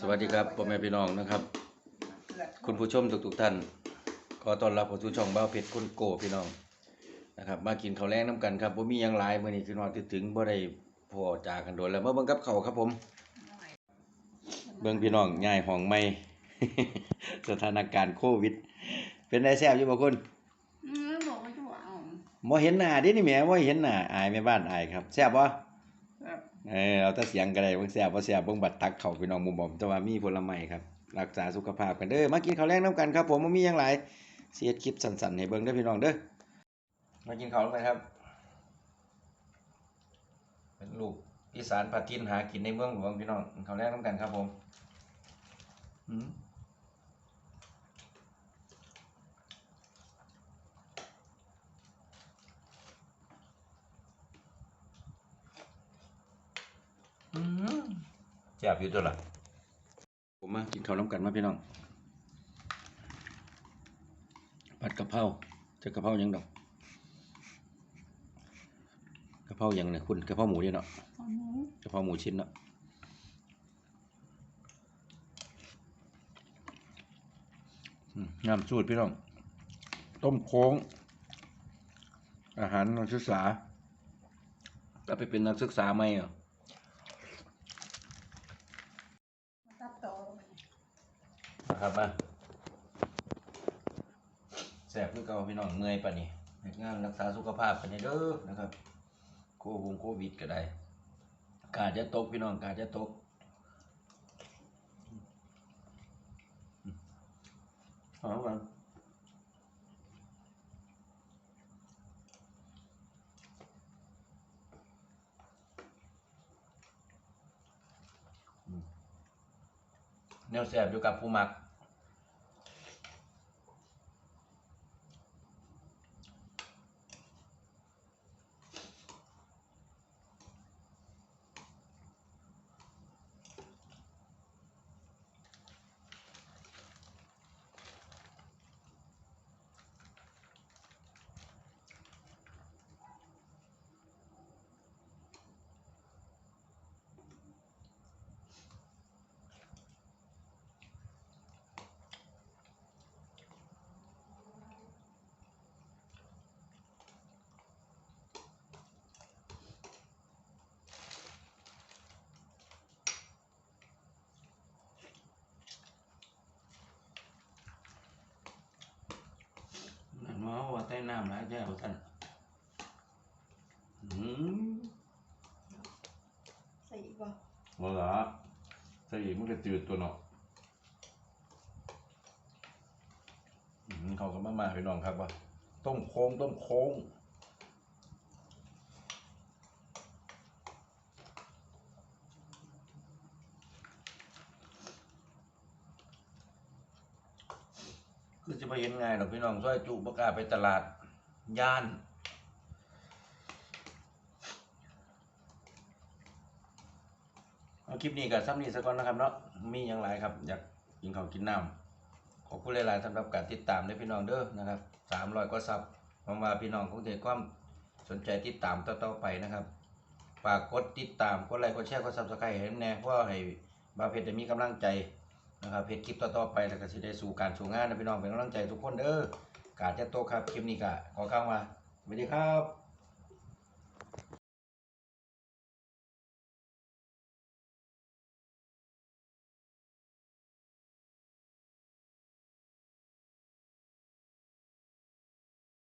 สวัสดีครับพ่อแม่พี่น้องนะครับ คุณผู้ชมทุกๆท่านขอต้อนรับเข้าสู่ช่องบ้าเพชรคนโกพี่น้องนะครับ มากินข้าวแรงน้ำกันครับบ่มียังหลายมื้อนี้คือนอนถึงบ่ได้พอจากกันโดนแล้วมาเบิ่งกับข้าครับผม เบิ่งพี่น้องย้ายห้องใหม่สถานการณ์โควิด เป็นไดแซ่บอยู่บ่คุณอืมบอกว่าจะเอาบ่เห็นหน้าดินี่แหมบ่เห็นหน้าอายแม่บ้านอายครับแซ่บบ่ เออเอาแต่เสียงก็ได้เบิ่งแซ่บบ่แซ่บเบิ่งบัดตักเข้าพี่น้องหมู่บ่มแต่ว่ามีผลไม้ครับ รักษาสุขภาพกันเด้อมากินข้าวแรงน้ำกันครับ ผมบ่มีหยังหลายเสียดคลิปสั้นๆให้เบิ่งเด้อพี่น้องเด้อมากินข้าวลงไปครับเป็นลูกอีสานพากินหากินในเมืองหลวงพี่น้องข้าวแรงน้ำกันครับผมอืม แซ่บอยู่ตัวละผมมากินข้าวน้ำกันมาพี่น้องผัดกะเพราจะกะเพรายังดอกกะเพรายังเนี่ยคุณกะเพราหมูเด้เนาะกะเพราหมูชิ้นเนาะอืมงามสูตรพี่น้อง ต้มโค้ง อาหารนักศึกษาก็ไปเป็นนักศึกษาไหมอะ มาตัดต่อลงไป นะ ครับมาแสบคือเก่าพี่น้องเมื่อยปะนี่เฮ็ดงานรักษาสุขภาพปะนี่เด้อนะครับโควงโควิดก็ได้กาดจะตกพี่น้องกาดจะตกเอาวันแนวแสบอยู่กับผู้มัก น้ำหลายแจ้วท่านอืมใส่อีกบ่ว่าละใส่อีกมันก็จืดตัวเนาะอืมเขาก็มามาพี่น้องครับว่าต้มโค้งต้มโค้ง คือจะไปเห็นไงายหรอกพี่น้องซอยจุบกล้าไปตลาดย่าน เอาคลิปนี้กับซ้ำนี้สักก่อนนะครับเนาะมีอย่างไรครับ อยากกินข้าวกินน้ำขอบคุณหลายๆสำหรับการติดตามด้วยพี่น้องเด้อนะครับสามร้อยก็ซับหวังว่าพี่น้องคงจะความสนใจติดตามต่อๆไปนะครับฝากกดติดตามกดไลค์กดแชร์กดซับสไครต์ให้แน่เพราะให้บาเพชรได้มีกำลังใจ นะครับเพจคลิปต่อๆไปแล้วก็สิได้สู่การสู่งานนะพี่น้องเป็นกำลังใจทุกคนเด้อการจะโตครับคลิปนี้ก็ขอกล่าวว่าสวัสดีครับ